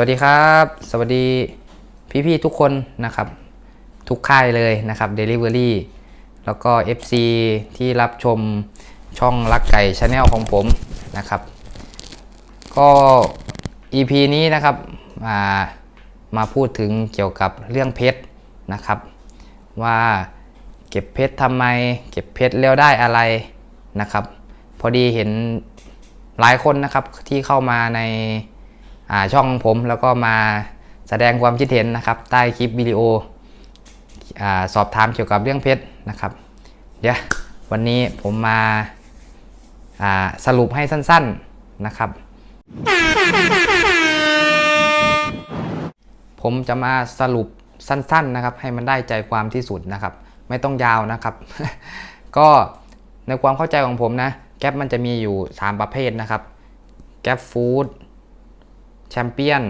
วัสดีครับ สวัสดีพี่ๆทุกคนนะครับ ทุกค่ายเลยนะครับ Delivery แล้วก็ FC ที่รับชมช่องรักไก่ชาแนลของผมนะครับ ก็ EP นี้นะครับมามาพูดถึงเกี่ยวกับเรื่องเพชรนะครับ ว่าเก็บเพชรทำไม เก็บเพชรแล้วได้อะไรนะครับ พอดีเห็นหลายคนนะครับที่เข้ามาใน ช่องผมแล้วก็มาแสดงความคิดเห็นนะครับ ใต้คลิปวิดีโออสอบถามเกี่ยวกับเรื่องเพชรนะครับ เดี๋ยววันนี้ผมมาาสรุปให้สั้นๆนะครับ ผมจะมาสรุปสั้นๆนะครับ ให้มันได้ใจความที่สุดนะครับ ไม่ต้องยาวนะครับ ก็ในความเข้าใจของผมนะ แก๊ปมันจะมีอยู่ 3 ประเภทนะครับ แก๊ปฟู้ด แชมเปี้ยน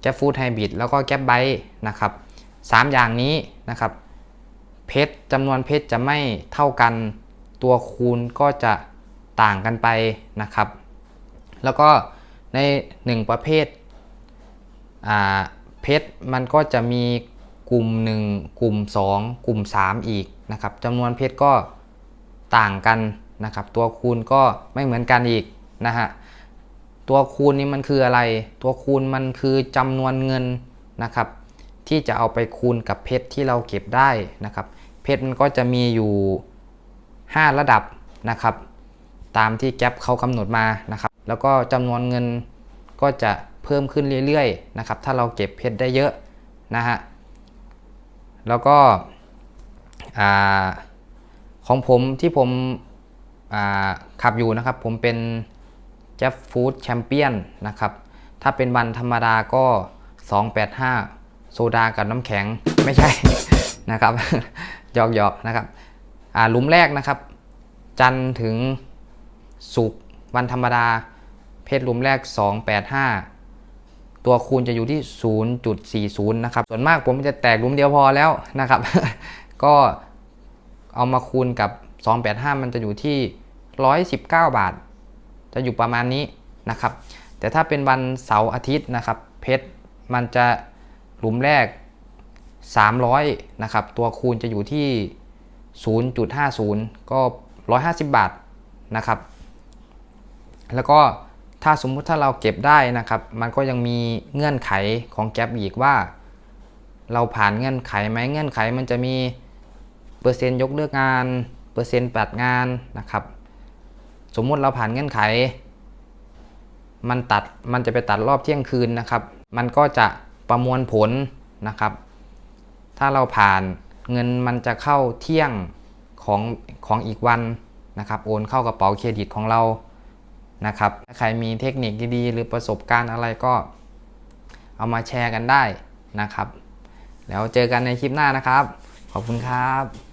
แก๊ปฟูดไฮบริดแล้วก็แก๊ปไบต์นะครับสามอย่างนี้นะครับ เพชรจำนวนเพชรจะไม่เท่ากัน ตัวคูณก็จะต่างกันไปนะครับ แล้วก็ใน 1 ประเภทเพชรมันก็จะมีกลุ่ม 1 กลุ่ม 2 กลุ่ม 3 อีกนะครับจำนวนเพชรก็ต่างกันนะครับ ตัวคูณก็ไม่เหมือนกันอีกนะฮะ ตัวคูณนี้มันคืออะไร ตัวคูณมันคือจำนวนเงินนะครับ ที่จะเอาไปคูณกับเพชรที่เราเก็บได้นะครับ เพชรมันก็จะมีอยู่ 5 ระดับนะครับ ตามที่แก๊ปเขากำหนดมานะครับ แล้วก็จำนวนเงินก็จะเพิ่มขึ้นเรื่อยๆนะครับ ถ้าเราเก็บเพชรได้เยอะนะฮะ แล้วก็ของผมที่ผมขับอยู่นะครับ ผมเป็น แจ็ฟฟู้ดแชมเปี้ยนนะครับ ถ้าเป็นวันธรรมดาก็ 285 โซดากับน้ำแข็งไม่ใช่นะครับหยอกๆนะครับหลุมแรกนะครับ จันถึงศุกวันธรรมดา เพชหลุมแรก 285 ตัวคูณจะอยู่ที่ 0.40 นะครับ ส่วนมากผมจะแตกหลุมเดียวพอแล้วนะครับ ก็เอามาคูณกับ 285 มันจะอยู่ที่ 119 บาท จะอยู่ประมาณนี้นะครับ แต่ถ้าเป็นวันเสาร์อาทิตย์นะครับ เพชรมันจะหลุมแรก 300นะครับ ตัวคูณจะอยู่ที่ 0.50 ก็ 150 บาทนะครับ แล้วก็ถ้าสมมุติถ้าเราเก็บได้นะครับ มันก็ยังมีเงื่อนไขของแก๊ปอีกว่า เราผ่านเงื่อนไขไหมเงื่อนไขมันจะมีเปอร์เซ็นต์ยกเลิกงาน เปอร์เซ็นต์ปัดงานนะครับ สมมุติเราผ่านเงื่อนไข มันตัดมันจะไปตัดรอบเที่ยงคืนนะครับ มันก็จะประมวลผลนะครับ ถ้าเราผ่านเงินมันจะเข้าเที่ยงของของอีกวันนะครับ โอนเข้ากระเป๋าเครดิตของเรานะครับใครมีเทคนิคดีๆ หรือประสบการณ์อะไรก็เอามาแชร์กันได้นะครับ แล้วเจอกันในคลิปหน้านะครับ ขอบคุณครับ